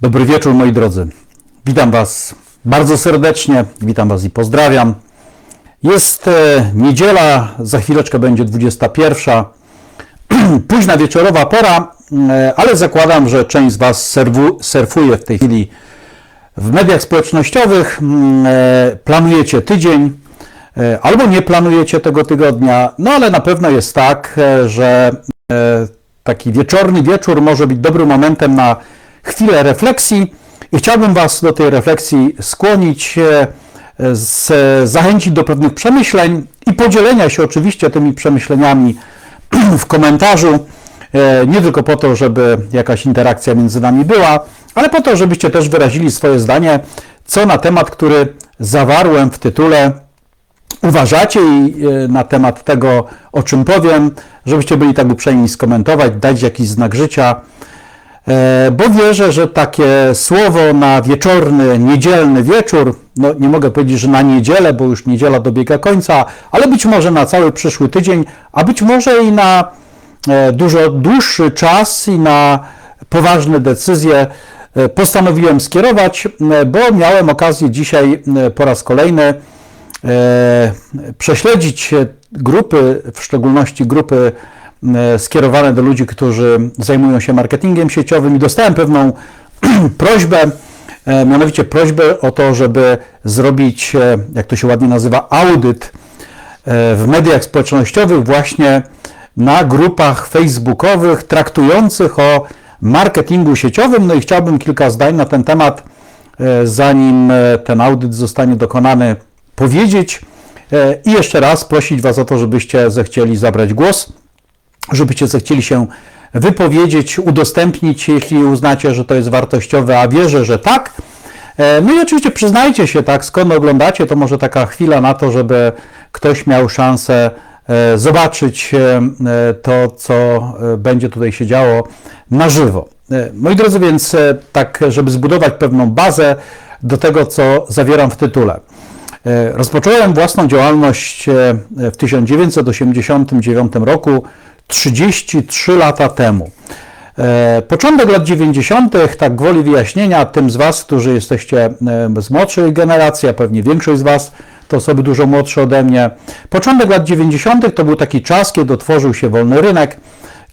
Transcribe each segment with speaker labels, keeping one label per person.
Speaker 1: Dobry wieczór moi drodzy. Witam Was bardzo serdecznie, witam Was i pozdrawiam. Jest e, niedziela, za chwileczkę będzie 21. Późna wieczorowa pora, e, ale zakładam, że część z Was serwu, surfuje w tej chwili w mediach społecznościowych. Mm, e, Planujecie tydzień, albo nie planujecie tego tygodnia, no ale na pewno jest tak, że taki wieczorny wieczór może być dobrym momentem na chwilę refleksji i chciałbym Was do tej refleksji skłonić, e, zachęcić do pewnych przemyśleń i podzielenia się oczywiście tymi przemyśleniami w komentarzu. E, Nie tylko po to, żeby jakaś interakcja między nami była, ale po to, żebyście też wyrazili swoje zdanie, co na temat, który zawarłem w tytule, uważacie i e, na temat tego, o czym powiem, żebyście byli tak uprzejmi skomentować, dać jakiś znak życia, bo wierzę, że takie słowo na wieczorny, niedzielny wieczór, no nie mogę powiedzieć, że na niedzielę, bo już niedziela dobiega końca, ale być może na cały przyszły tydzień, a być może i na e, dużo dłuższy czas i na poważne decyzje e, postanowiłem skierować, e, bo miałem okazję dzisiaj e, po raz kolejny e, prześledzić e, grupy, w szczególności grupy e, skierowane do ludzi, którzy zajmują się marketingiem sieciowym i dostałem pewną prośbę, e, mianowicie prośbę o to, żeby zrobić, e, jak to się ładnie nazywa, audyt e, w mediach społecznościowych właśnie na grupach facebookowych traktujących o marketingu sieciowym. No i chciałbym kilka zdań na ten temat, e, zanim e, ten audyt zostanie dokonany, powiedzieć. E, I jeszcze raz prosić Was o to, żebyście zechcieli zabrać głos, żebyście zechcieli się wypowiedzieć, udostępnić, jeśli uznacie, że to jest wartościowe, a wierzę, że tak. E, No i oczywiście przyznajcie się, tak, skąd oglądacie, to może taka chwila na to, żeby ktoś miał szansę e, zobaczyć e, to, co będzie tutaj się działo na żywo. Moi drodzy, więc tak, żeby zbudować pewną bazę do tego, co zawieram w tytule. Rozpocząłem własną działalność w 1989 roku, 33 lata temu. E, Początek lat 90., tak gwoli wyjaśnienia, tym z Was, którzy jesteście e, z młodszej generacji, a pewnie większość z Was to osoby dużo młodsze ode mnie. Początek lat 90. to był taki czas, kiedy otworzył się wolny rynek,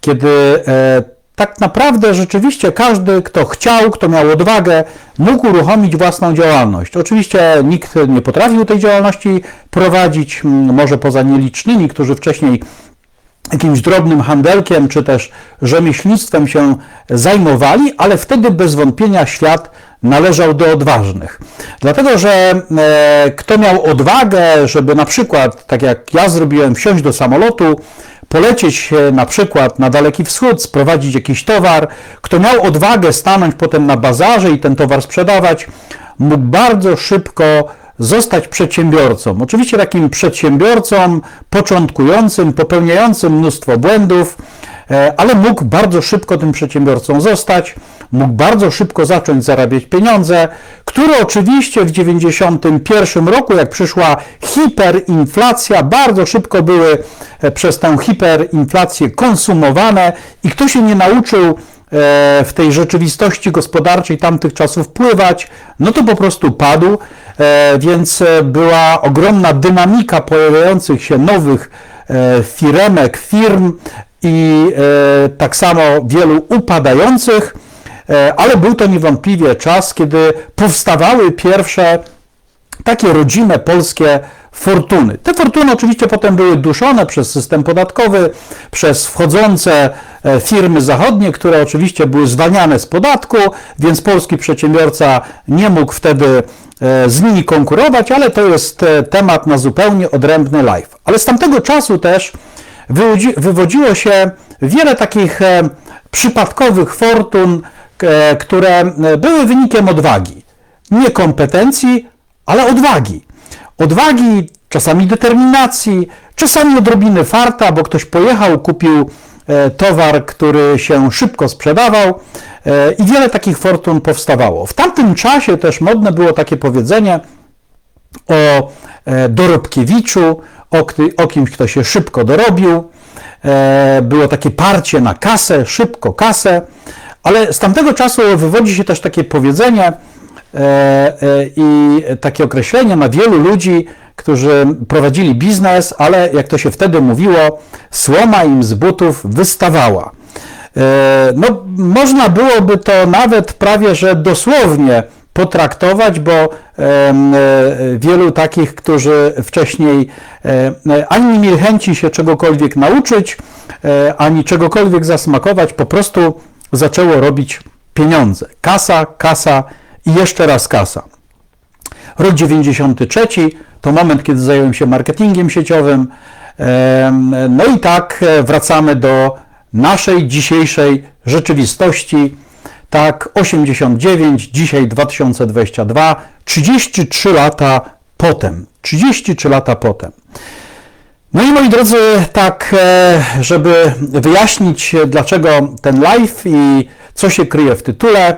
Speaker 1: kiedy e, tak naprawdę rzeczywiście każdy, kto chciał, kto miał odwagę, mógł uruchomić własną działalność. Oczywiście nikt nie potrafił tej działalności prowadzić, może poza nielicznymi, którzy wcześniej jakimś drobnym handelkiem czy też rzemieślnictwem się zajmowali, ale wtedy bez wątpienia świat należał do odważnych. Dlatego, że e, kto miał odwagę, żeby na przykład, tak jak ja zrobiłem, wsiąść do samolotu, polecieć e, na przykład na Daleki Wschód, sprowadzić jakiś towar, kto miał odwagę stanąć potem na bazarze i ten towar sprzedawać, mógł bardzo szybko zostać przedsiębiorcą. Oczywiście takim przedsiębiorcą początkującym, popełniającym mnóstwo błędów, e, ale mógł bardzo szybko tym przedsiębiorcą zostać, mógł bardzo szybko zacząć zarabiać pieniądze, które oczywiście w 1991 roku, jak przyszła hiperinflacja, bardzo szybko były e, przez tę hiperinflację konsumowane i kto się nie nauczył w tej rzeczywistości gospodarczej tamtych czasów pływać, no to po prostu padł, e, więc e, była ogromna dynamika pojawiających się nowych e, firemek, firm i e, tak samo wielu upadających, e, ale był to niewątpliwie czas, kiedy powstawały pierwsze takie rodzime polskie fortuny. Te fortuny oczywiście potem były duszone przez system podatkowy, przez wchodzące e, firmy zachodnie, które oczywiście były zwalniane z podatku, więc polski przedsiębiorca nie mógł wtedy e, z nimi konkurować, ale to jest e, temat na zupełnie odrębny live. Ale z tamtego czasu też wywodzi, wywodziło się wiele takich przypadkowych fortun, które były wynikiem odwagi. Nie kompetencji, ale odwagi. Odwagi, czasami determinacji, czasami odrobiny farta, bo ktoś pojechał, kupił e, towar, który się szybko sprzedawał e, i wiele takich fortun powstawało. W tamtym czasie też modne było takie powiedzenie o e, dorobkiewiczu, o, kimś, kto się szybko dorobił. Było takie parcie na kasę, szybko kasę, Ale z tamtego czasu wywodzi się też takie powiedzenie i takie określenie na wielu ludzi, którzy prowadzili biznes, ale jak to się wtedy mówiło, słoma im z butów wystawała. No, można byłoby to nawet prawie że dosłownie potraktować, bo e, wielu takich, którzy wcześniej e, ani nie mieli chęci się czegokolwiek nauczyć, e, ani czegokolwiek zasmakować, po prostu zaczęło robić pieniądze. Kasa, kasa i jeszcze raz kasa. Rok 93 to moment, kiedy zająłem się marketingiem sieciowym. No i tak wracamy do naszej dzisiejszej rzeczywistości tak, 89, dzisiaj 2022, 33 lata potem. 33 lata potem. No i moi drodzy, tak, e, żeby wyjaśnić, dlaczego ten live i co się kryje w tytule,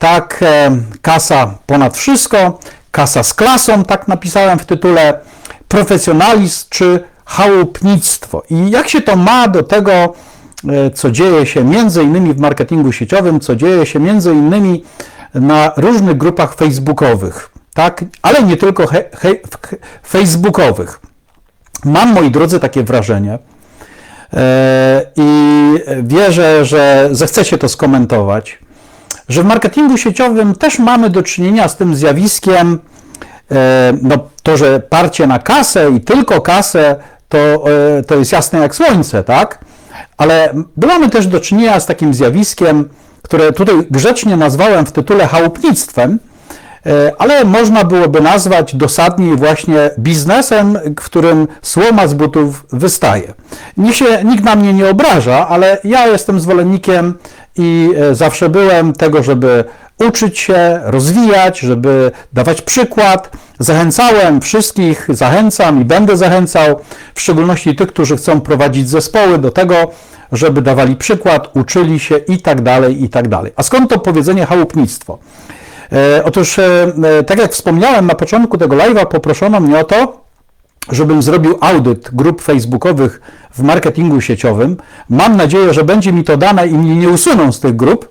Speaker 1: tak, e, kasa ponad wszystko, kasa z klasą, tak napisałem w tytule, profesjonalizm czy chałupnictwo. I jak się to ma do tego, E, co dzieje się między innymi w marketingu sieciowym, co dzieje się między innymi na różnych grupach facebookowych, tak? ale nie tylko he, he, facebookowych. Mam, moi drodzy, takie wrażenie e, i wierzę, że zechcecie to skomentować, że w marketingu sieciowym też mamy do czynienia z tym zjawiskiem, e, no, to, że parcie na kasę i tylko kasę, to, to jest jasne jak słońce, tak? Ale mamy też do czynienia z takim zjawiskiem, które tutaj grzecznie nazwałem w tytule chałupnictwem, e, ale można byłoby nazwać dosadniej właśnie biznesem, w którym słoma z butów wystaje. Nikt, się, nikt na mnie nie obraża, ale ja jestem zwolennikiem i e, zawsze byłem tego, żeby uczyć się, rozwijać, żeby dawać przykład. Zachęcałem wszystkich, zachęcam i będę zachęcał, w szczególności tych, którzy chcą prowadzić zespoły, do tego, żeby dawali przykład, uczyli się i tak dalej, i tak dalej. A skąd to powiedzenie chałupnictwo? E, otóż, e, tak jak wspomniałem na początku tego live'a, poproszono mnie o to, żebym zrobił audyt grup facebookowych w marketingu sieciowym. Mam nadzieję, że będzie mi to dane i mnie nie usuną z tych grup.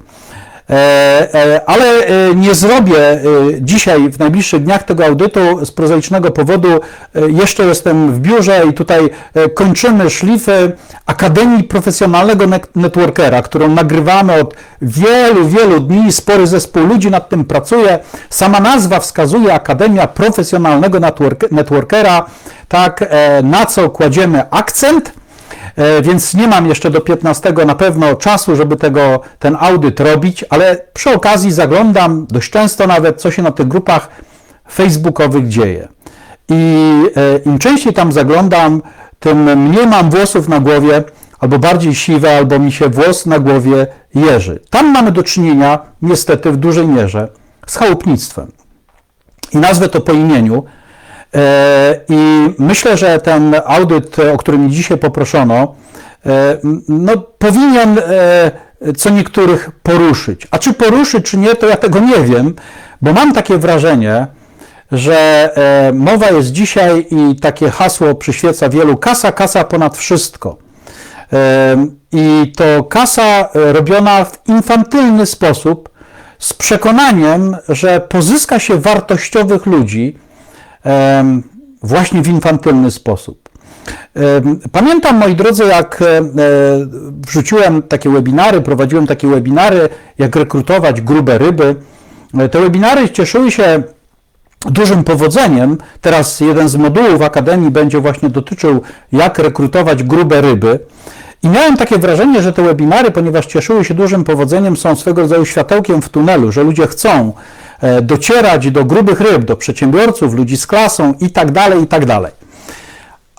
Speaker 1: E, e, ale e, nie zrobię dzisiaj, w najbliższych dniach tego audytu z prozaicznego powodu. Jeszcze jestem w biurze i tutaj kończymy szlify Akademii Profesjonalnego Networkera, którą nagrywamy od wielu, wielu dni. Spory zespół ludzi nad tym pracuje. Sama nazwa wskazuje Akademia Profesjonalnego Networkera, tak, na co kładziemy akcent. E, więc nie mam jeszcze do 15 na pewno czasu, żeby tego, ten audyt robić, ale przy okazji zaglądam dość często nawet, co się na tych grupach facebookowych dzieje. I e, im częściej tam zaglądam, tym mniej mam włosów na głowie, albo bardziej siwe, albo mi się włos na głowie jeży. Tam mamy do czynienia, niestety, w dużej mierze z chałupnictwem. I nazwę to po imieniu, I myślę, że ten audyt, o którym dzisiaj poproszono, e, no, powinien e, co niektórych poruszyć. A czy poruszy, czy nie, to ja tego nie wiem, bo mam takie wrażenie, że mowa jest dzisiaj i takie hasło przyświeca wielu kasa, kasa ponad wszystko. I to kasa robiona w infantylny sposób, z przekonaniem, że pozyska się wartościowych ludzi, właśnie w infantylny sposób. Pamiętam, moi drodzy, jak e, wrzuciłem takie webinary, prowadziłem takie webinary, jak rekrutować grube ryby. E, te webinary cieszyły się dużym powodzeniem. Teraz jeden z modułów Akademii będzie właśnie dotyczył, jak rekrutować grube ryby. I miałem takie wrażenie, że te webinary, ponieważ cieszyły się dużym powodzeniem, są swego rodzaju światełkiem w tunelu, że ludzie chcą E, docierać do grubych ryb, do przedsiębiorców, ludzi z klasą i tak dalej, i tak dalej.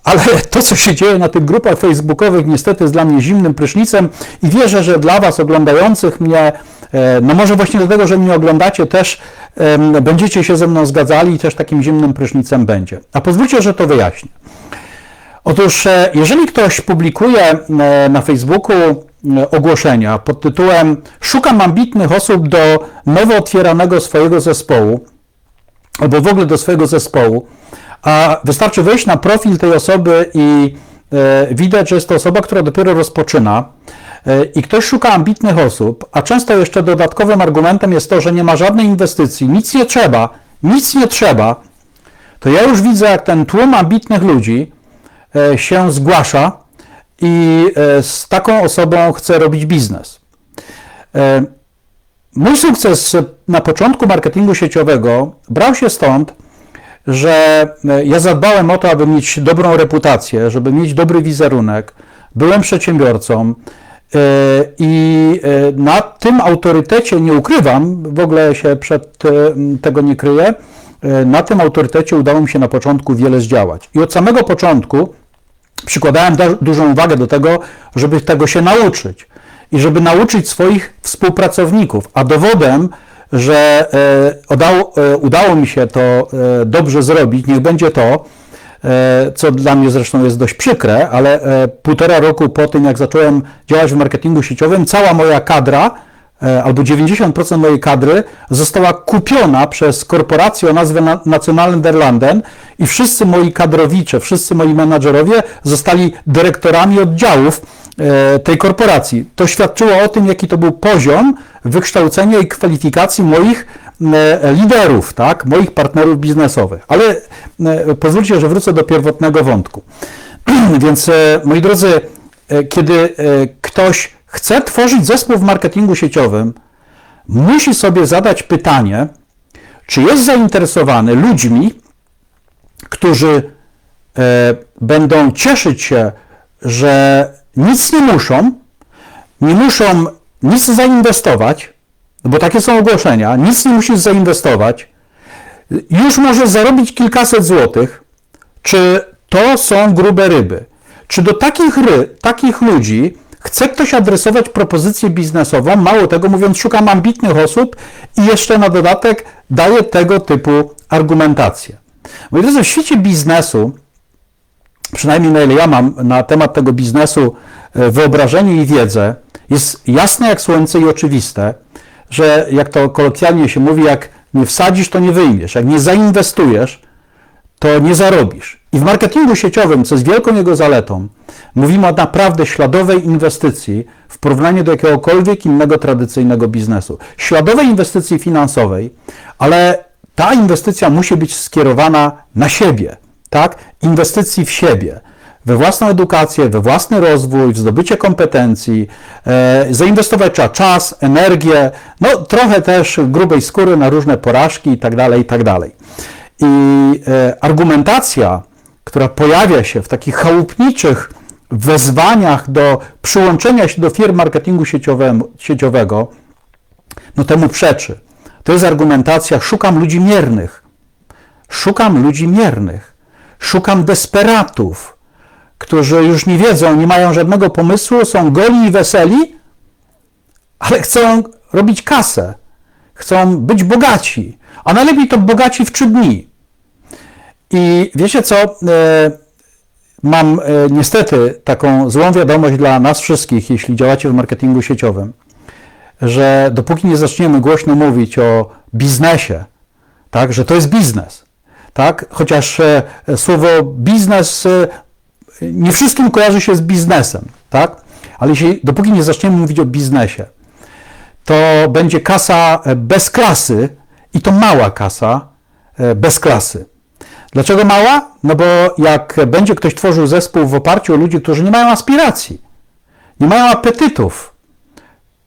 Speaker 1: Ale to, co się dzieje na tych grupach facebookowych, niestety jest dla mnie zimnym prysznicem i wierzę, że dla Was oglądających mnie, e, no może właśnie dlatego, że mnie oglądacie, też będziecie się ze mną zgadzali i też takim zimnym prysznicem będzie. A pozwólcie, że to wyjaśnię. Otóż, e, jeżeli ktoś publikuje na Facebooku E, ogłoszenia pod tytułem Szukam ambitnych osób do nowo otwieranego swojego zespołu, albo w ogóle do swojego zespołu, a wystarczy wejść na profil tej osoby i e, widać, że jest to osoba, która dopiero rozpoczyna. e, i ktoś szuka ambitnych osób, a często jeszcze dodatkowym argumentem jest to, że nie ma żadnej inwestycji, nic nie trzeba, nic nie trzeba, to ja już widzę, jak ten tłum ambitnych ludzi e, się zgłasza i e, z taką osobą chce robić biznes. Mój sukces na początku marketingu sieciowego brał się stąd, że ja zadbałem o to, aby mieć dobrą reputację, żeby mieć dobry wizerunek, byłem przedsiębiorcą e, i e, na tym autorytecie nie ukrywam, w ogóle się przed e, tego nie kryję, na tym autorytecie udało mi się na początku wiele zdziałać. I od samego początku przykładałem dużą uwagę do tego, żeby tego się nauczyć i żeby nauczyć swoich współpracowników. A dowodem, że udało, udało mi się to dobrze zrobić, niech będzie to, E, co dla mnie zresztą jest dość przykre, ale e, półtora roku po tym, jak zacząłem działać w marketingu sieciowym, cała moja kadra, e, albo 90% mojej kadry została kupiona przez korporację o nazwie Nationalen i wszyscy moi kadrowicze, wszyscy moi menadżerowie zostali dyrektorami oddziałów tej korporacji. To świadczyło o tym, jaki to był poziom wykształcenia i kwalifikacji moich E, liderów, tak, moich partnerów biznesowych. Ale e, pozwólcie, że wrócę do pierwotnego wątku. Więc, e, moi drodzy, kiedy ktoś chce tworzyć zespół w marketingu sieciowym, musi sobie zadać pytanie, czy jest zainteresowany ludźmi, którzy będą cieszyć się, że nic nie muszą, nie muszą nic zainwestować, bo takie są ogłoszenia, nic nie musisz zainwestować, już możesz zarobić kilkaset złotych, czy to są grube ryby? Czy do takich, ry, takich ludzi chce ktoś adresować propozycję biznesową, mało tego mówiąc, szukam ambitnych osób i jeszcze na dodatek daje tego typu argumentację. Moi drodzy, w świecie biznesu, przynajmniej na ile ja mam na temat tego biznesu e, wyobrażenie i wiedzę, jest jasne jak słońce i oczywiste, że jak to kolokwialnie się mówi, jak nie wsadzisz, to nie wyjmiesz. Jak nie zainwestujesz, to nie zarobisz. I w marketingu sieciowym, co jest wielką jego zaletą, mówimy o naprawdę śladowej inwestycji w porównaniu do jakiegokolwiek innego tradycyjnego biznesu. Śladowej inwestycji finansowej, ale ta inwestycja musi być skierowana na siebie, tak? Inwestycji w siebie we własną edukację, we własny rozwój, w zdobycie kompetencji, e, zainwestować trzeba czas, energię, no trochę też grubej skóry na różne porażki itd., tak itd. Tak I e, argumentacja, która pojawia się w takich chałupniczych wezwaniach do przyłączenia się do firm marketingu sieciowego, no temu przeczy. To jest argumentacja, szukam ludzi miernych. Szukam ludzi miernych. Szukam desperatów którzy już nie wiedzą, nie mają żadnego pomysłu, są goli i weseli, ale chcą robić kasę, chcą być bogaci, a najlepiej to bogaci w trzy dni. I wiecie co? E, mam e, niestety taką złą wiadomość dla nas wszystkich, jeśli działacie w marketingu sieciowym, że dopóki nie zaczniemy głośno mówić o biznesie, tak, że to jest biznes, tak, chociaż e, słowo biznes nie wszystkim kojarzy się z biznesem, tak? Ale jeśli, dopóki nie zaczniemy mówić o biznesie, to będzie kasa bez klasy i to mała kasa bez klasy. Dlaczego mała? No bo jak będzie ktoś tworzył zespół w oparciu o ludzi, którzy nie mają aspiracji, nie mają apetytów,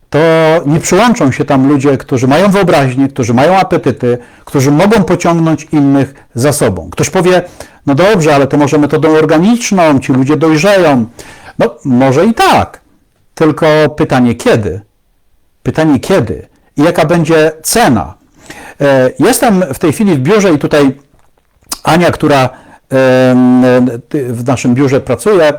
Speaker 1: to nie przyłączą się tam ludzie, którzy mają wyobraźnię, którzy mają apetyty, którzy mogą pociągnąć innych za sobą. Ktoś powie, no dobrze, ale to może metodą organiczną, ci ludzie dojrzeją. No może i tak, tylko pytanie kiedy? Pytanie kiedy? I jaka będzie cena? E, jestem w tej chwili w biurze i tutaj Ania, która w naszym biurze pracuje,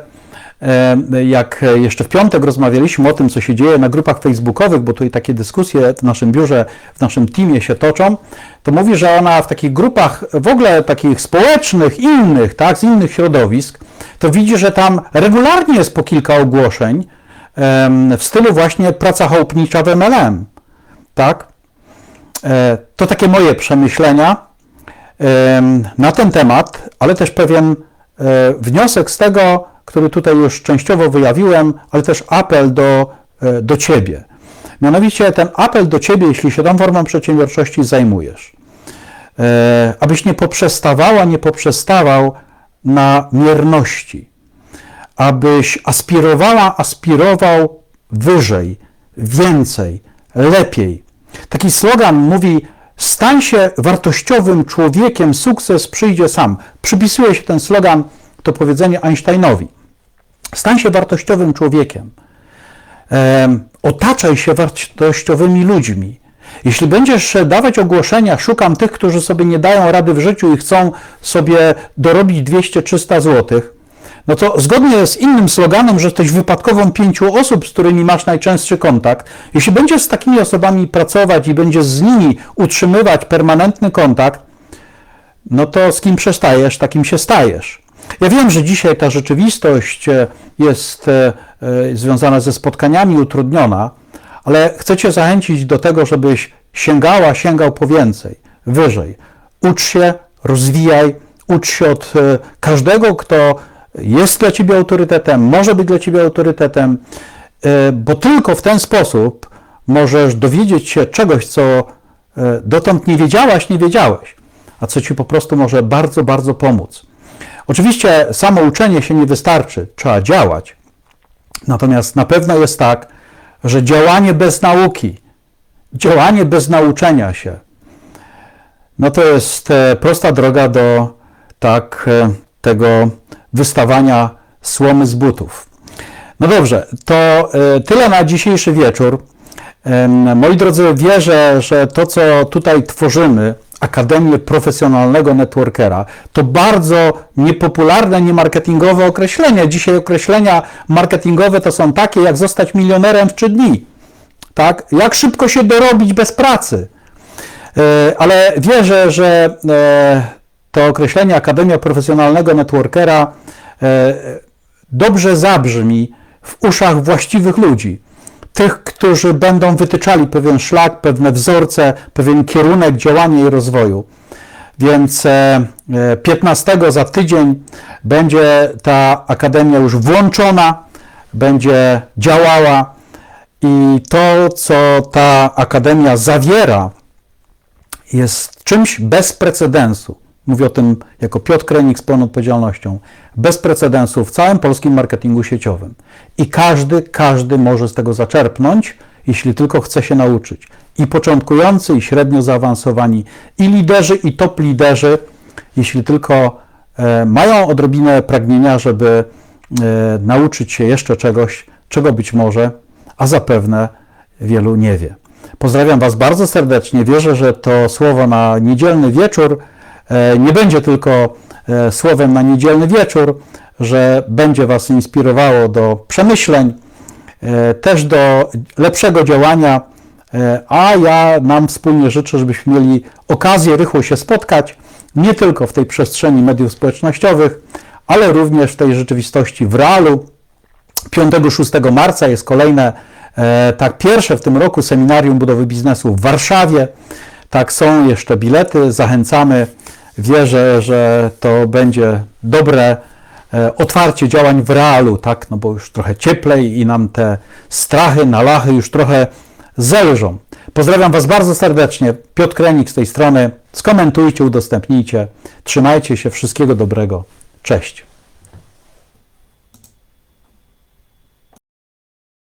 Speaker 1: jak jeszcze w piątek rozmawialiśmy o tym, co się dzieje na grupach facebookowych, bo tutaj takie dyskusje w naszym biurze, w naszym teamie się toczą, to mówi, że ona w takich grupach w ogóle takich społecznych, innych, tak, z innych środowisk, to widzi, że tam regularnie jest po kilka ogłoszeń w stylu właśnie praca chałupnicza w MLM. Tak? E, to takie moje przemyślenia na ten temat, ale też pewien e, wniosek z tego, który tutaj już częściowo wyjawiłem, ale też apel do e, do Ciebie. Mianowicie ten apel do Ciebie, jeśli się tą formą przedsiębiorczości zajmujesz, e, abyś nie poprzestawała, nie poprzestawał na mierności, abyś aspirowała, aspirował wyżej, więcej, lepiej. Taki slogan mówi: stań się wartościowym człowiekiem, sukces przyjdzie sam. Przypisuje się ten slogan, to powiedzenie Einsteinowi. Stań się wartościowym człowiekiem. Otaczaj się wartościowymi ludźmi. Jeśli będziesz dawać ogłoszenia, szukam tych, którzy sobie nie dają rady w życiu i chcą sobie dorobić 200-300 złotych, no to zgodnie z innym sloganem, że jesteś wypadkową pięciu osób, z którymi masz najczęstszy kontakt, jeśli będziesz z takimi osobami pracować i będziesz z nimi utrzymywać permanentny kontakt, no to z kim przestajesz, takim się stajesz. Ja wiem, że dzisiaj ta rzeczywistość e, jest e, e, związana ze spotkaniami utrudniona, ale chcę Cię zachęcić do tego, żebyś sięgała, sięgał po więcej, wyżej. Ucz się, rozwijaj, ucz się od każdego, kto jest dla Ciebie autorytetem, może być dla Ciebie autorytetem, bo tylko w ten sposób możesz dowiedzieć się czegoś, co dotąd nie wiedziałaś, nie wiedziałeś, a co Ci po prostu może bardzo, bardzo pomóc. Oczywiście samo uczenie się nie wystarczy, trzeba działać. Natomiast na pewno jest tak, że działanie bez nauki, działanie bez nauczenia się, no to jest e, prosta droga do tak e, tego wystawania słomy z butów. No dobrze, to e, tyle na dzisiejszy wieczór. Moi drodzy, wierzę, że to, co tutaj tworzymy, Akademię Profesjonalnego Networkera. To bardzo niepopularne, niemarketingowe określenie. Dzisiaj określenia marketingowe to są takie, jak zostać milionerem w 3 dni. Tak? Jak szybko się dorobić bez pracy. E, ale wierzę, że e, to określenie Akademia Profesjonalnego Networkera e, dobrze zabrzmi w uszach właściwych ludzi tych, którzy będą wytyczali pewien szlak, pewne wzorce, pewien kierunek działania i rozwoju. Więc 15 e, za tydzień będzie ta akademia już włączona, będzie działała i to, co ta akademia zawiera, jest czymś bez precedensu. Mówię o tym jako Piotr Krenik z pełną odpowiedzialnością. Bez precedensu w całym polskim marketingu sieciowym. I każdy, każdy może z tego zaczerpnąć, jeśli tylko chce się nauczyć. I początkujący, i średnio zaawansowani, i liderzy, i top liderzy, jeśli tylko e, mają odrobinę pragnienia, żeby e, nauczyć się jeszcze czegoś, czego być może, a zapewne wielu nie wie. Pozdrawiam Was bardzo serdecznie. Wierzę, że to słowo na niedzielny wieczór nie będzie tylko e, słowem na niedzielny wieczór, że będzie Was inspirowało do przemyśleń, e, też do lepszego działania, a ja nam wspólnie życzę, żebyśmy mieli okazję rychło się spotkać, nie tylko w tej przestrzeni mediów społecznościowych, ale również w tej rzeczywistości w realu. 5-6 marca jest kolejne, tak pierwsze w tym roku seminarium budowy biznesu w Warszawie. Tak są jeszcze bilety, zachęcamy. Wierzę, że to będzie dobre e, otwarcie działań w realu, tak, no bo już trochę cieplej i nam te strachy, nalachy już trochę zelżą. Pozdrawiam Was bardzo serdecznie. Piotr Krenik z tej strony. Skomentujcie, udostępnijcie. Trzymajcie się. Wszystkiego dobrego. Cześć.